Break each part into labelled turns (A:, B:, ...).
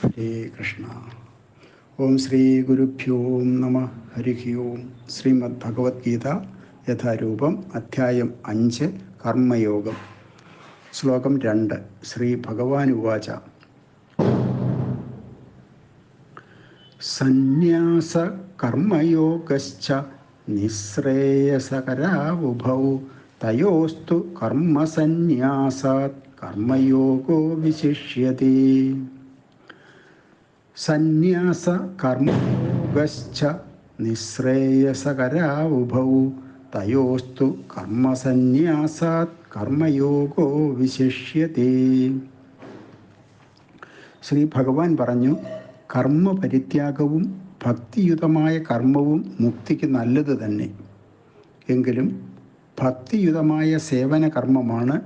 A: ഹരേ കൃഷ്ണ. ഓം ശ്രീ ഗുരുഭ്യോ നമ. ഹരി ഓം. ശ്രീമദ് ഭഗവത്ഗീത യഥാരൂപം അധ്യായം അഞ്ച് കർമ്മയോഗം. ശ്ലോകം രണ്ട് ശ്രീ ഭഗവാൻ ഉവാച. സന്യാസ കർമ്മയോഗശ്ച നിസ്രേയസകരാവുഭൗ തയോസ്തു കർമ്മസന്യാസാത് കർമ്മയോഗോ വിശിഷ്യത്തെ സന്യാസ കർമ്മയോഗശ്ച നിശ്രേയസകരാവുഭൗ. തയോസ്തു കർമ്മസന്യാസാത് കർമ്മയോഗോ വിശിഷ്യത്തെ ശ്രീ ഭഗവാൻ പറഞ്ഞു കർമ്മപരിത്യാഗവും ഭക്തിയുതമായ കർമ്മവും മുക്തിക്ക് നല്ലത് തന്നെ. എങ്കിലും ഭക്തിയുതമായ സേവന കർമ്മമാണ്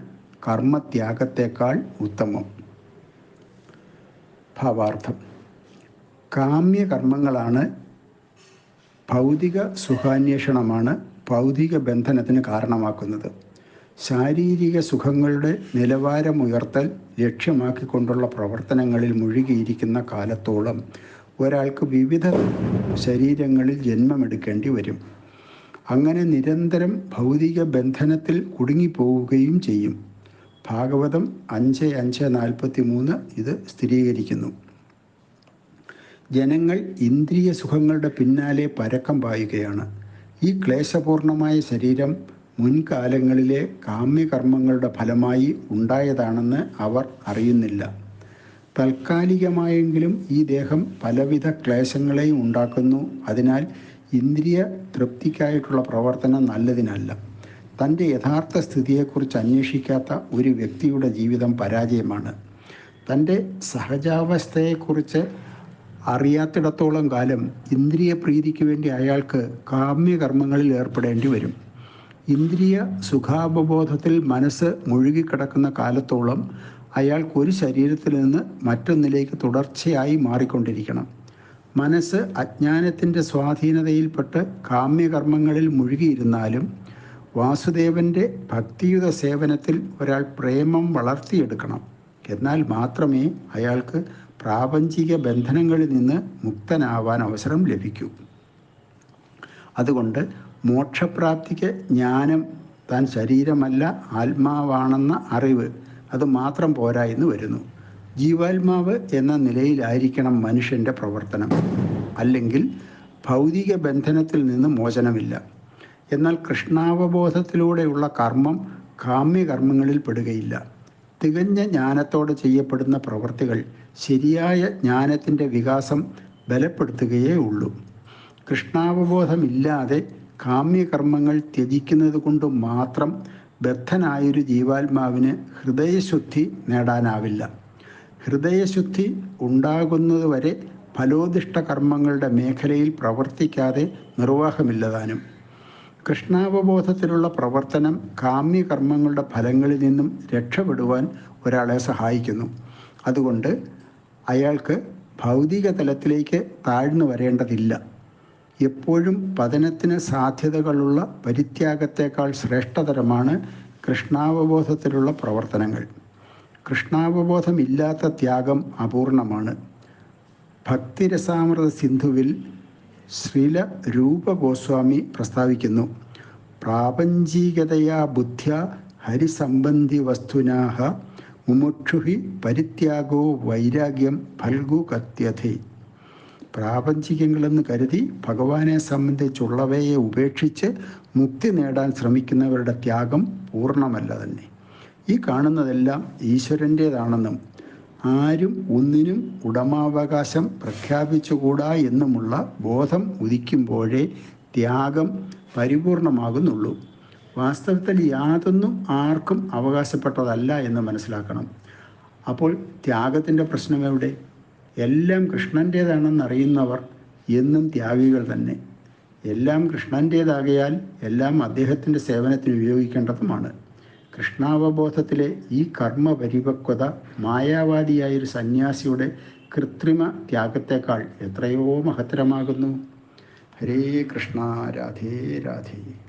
A: കർമ്മത്യാഗത്തേക്കാൾ ഉത്തമം. ഭാവാർത്ഥം. കാമ്യകർമ്മങ്ങളാണ് ഭൗതിക സുഖാന്വേഷണമാണ് ഭൗതിക ബന്ധനത്തിന് കാരണമാക്കുന്നത്. ശാരീരിക സുഖങ്ങളുടെ നിലവാരമുയർത്തൽ ലക്ഷ്യമാക്കിക്കൊണ്ടുള്ള പ്രവർത്തനങ്ങളിൽ മുഴുകിയിരിക്കുന്ന കാലത്തോളം ഒരാൾക്ക് വിവിധ ശരീരങ്ങളിൽ ജന്മമെടുക്കേണ്ടി വരും. അങ്ങനെ നിരന്തരം ഭൗതിക ബന്ധനത്തിൽ കുടുങ്ങിപ്പോവുകയും ചെയ്യും. ഭാഗവതം അഞ്ച് അഞ്ച് നാൽപ്പത്തി മൂന്ന് ഇത് സ്ഥിരീകരിക്കുന്നു. ജനങ്ങൾ ഇന്ദ്രിയ സുഖങ്ങളുടെ പിന്നാലെ പരക്കം പായുകയാണ്. ഈ ക്ലേശപൂർണമായ ശരീരം മുൻകാലങ്ങളിലെ കാമ്യകർമ്മങ്ങളുടെ ഫലമായി ഉണ്ടായതാണെന്ന് അവർ അറിയുന്നില്ല. താൽക്കാലികമായെങ്കിലും ഈ ദേഹം പലവിധ ക്ലേശങ്ങളെയും ഉണ്ടാക്കുന്നു. അതിനാൽ ഇന്ദ്രിയ തൃപ്തിക്കായിട്ടുള്ള പ്രവർത്തനം നല്ലതിനല്ല. തന്റെ യഥാർത്ഥ സ്ഥിതിയെക്കുറിച്ച് അന്വേഷിക്കാത്ത ഒരു വ്യക്തിയുടെ ജീവിതം പരാജയമാണ്. തന്റെ സഹജാവസ്ഥയെക്കുറിച്ച് അറിയാത്തിടത്തോളം കാലം ഇന്ദ്രിയ പ്രീതിക്ക് വേണ്ടി അയാൾക്ക് കാമ്യകർമ്മങ്ങളിൽ ഏർപ്പെടേണ്ടി വരും. ഇന്ദ്രിയ സുഖാവബോധത്തിൽ മനസ്സ് മുഴുകിക്കിടക്കുന്ന കാലത്തോളം അയാൾക്ക് ഒരു ശരീരത്തിൽ നിന്ന് മറ്റൊന്നിലേക്ക് തുടർച്ചയായി മാറിക്കൊണ്ടിരിക്കണം. മനസ്സ് അജ്ഞാനത്തിന്റെ സ്വാധീനതയിൽപ്പെട്ട് കാമ്യകർമ്മങ്ങളിൽ മുഴുകിയിരുന്നാലും വാസുദേവന്റെ ഭക്തിയുത സേവനത്തിൽ ഒരാൾ പ്രേമം വളർത്തിയെടുക്കണം. എന്നാൽ മാത്രമേ അയാൾക്ക് പ്രാപഞ്ചിക ബന്ധനങ്ങളിൽ നിന്ന് മുക്തനാവാൻ അവസരം ലഭിക്കൂ. അതുകൊണ്ട് മോക്ഷപ്രാപ്തിക്ക് ജ്ഞാനം താൻ ശരീരമല്ല ആത്മാവാണെന്ന അറിവ് അത് മാത്രം പോരാ എന്ന് വരുന്നു. ജീവാത്മാവ് എന്ന നിലയിലായിരിക്കണം മനുഷ്യന്റെ പ്രവർത്തനം. അല്ലെങ്കിൽ ഭൗതിക ബന്ധനത്തിൽ നിന്ന് മോചനമില്ല. എന്നാൽ കൃഷ്ണാവബോധത്തിലൂടെയുള്ള കർമ്മം കാമ്യകർമ്മങ്ങളിൽ പെടുകയില്ല. തികഞ്ഞ ജ്ഞാനത്തോടെ ചെയ്യപ്പെടുന്ന പ്രവൃത്തികൾ ശരിയായ ജ്ഞാനത്തിന്റെ വികാസം ബലപ്പെടുത്തുകയേ ഉള്ളൂ. കൃഷ്ണാവബോധമില്ലാതെ കാമ്യകർമ്മങ്ങൾ ത്യജിക്കുന്നത് കൊണ്ട് മാത്രം ബദ്ധനായൊരു ജീവാത്മാവിന് ഹൃദയശുദ്ധി നേടാനാവില്ല. ഹൃദയശുദ്ധി ഉണ്ടാകുന്നതുവരെ ഫലോദിഷ്ട കർമ്മങ്ങളുടെ മേഖലയിൽ പ്രവർത്തിക്കാതെ നിർവാഹമില്ലതാനും കൃഷ്ണാവബോധത്തിലുള്ള പ്രവർത്തനം കാമ്യകർമ്മങ്ങളുടെ ഫലങ്ങളിൽ നിന്നും രക്ഷപ്പെടുവാൻ ഒരാളെ സഹായിക്കുന്നു. അതുകൊണ്ട് അയാൾക്ക് ഭൗതിക തലത്തിലേക്ക് താഴ്ന്നു വരേണ്ടതില്ല. എപ്പോഴും പതനത്തിന് സാധ്യതകളുള്ള പരിത്യാഗത്തേക്കാൾ ശ്രേഷ്ഠതരമാണ് കൃഷ്ണാവബോധത്തിലുള്ള പ്രവർത്തനങ്ങൾ. കൃഷ്ണാവബോധമില്ലാത്ത ത്യാഗം അപൂർണമാണ്. ഭക്തിരസാമൃത സിന്ധുവിൽ ശ്രീല രൂപഗോസ്വാമി പ്രസ്താവിക്കുന്നു പ്രാപഞ്ചികതയാ ബുദ്ധ്യ ഹരിസംബന്ധി വസ്തുനാഹ മുമുക്ഷുഹി പരിത്യാഗോ വൈരാഗ്യം ഫൽഗു കത്യഥേ. പ്രാപഞ്ചികങ്ങളെന്ന് കരുതി ഭഗവാനെ സംബന്ധിച്ചുള്ളവയെ ഉപേക്ഷിച്ച് മുക്തി നേടാൻ ശ്രമിക്കുന്നവരുടെ ത്യാഗം പൂർണമല്ല തന്നെ. ഈ കാണുന്നതെല്ലാം ഈശ്വരന്റേതാണെന്നും ആരും ഒന്നിനും ഉടമാവകാശം പ്രഖ്യാപിച്ചുകൂടാ എന്നുമുള്ള ബോധം ഉദിക്കുമ്പോഴേ ത്യാഗം പരിപൂർണമാകുന്നുള്ളൂ. വാസ്തവത്തിൽ യാതൊന്നും ആർക്കും അവകാശപ്പെട്ടതല്ല എന്ന് മനസ്സിലാക്കണം. അപ്പോൾ ത്യാഗത്തിന്റെ പ്രശ്നം എവിടെ? എല്ലാം കൃഷ്ണന്റേതാണെന്നറിയുന്നവർ എന്നും ത്യാഗികൾ തന്നെ. എല്ലാം കൃഷ്ണന്റേതാകയാൽ എല്ലാം അദ്ദേഹത്തിന്റെ സേവനത്തിന് ഉപയോഗിക്കേണ്ടതുമാണ്. കൃഷ്ണാവബോധത്തിലെ ഈ കർമ്മ പരിപക്വത മായാവാദിയായൊരു സന്യാസിയുടെ കൃത്രിമ ത്യാഗത്തേക്കാൾ എത്രയോ മഹത്തരമാകുന്നു. ഹരേ കൃഷ്ണ രാധേ രാധേ.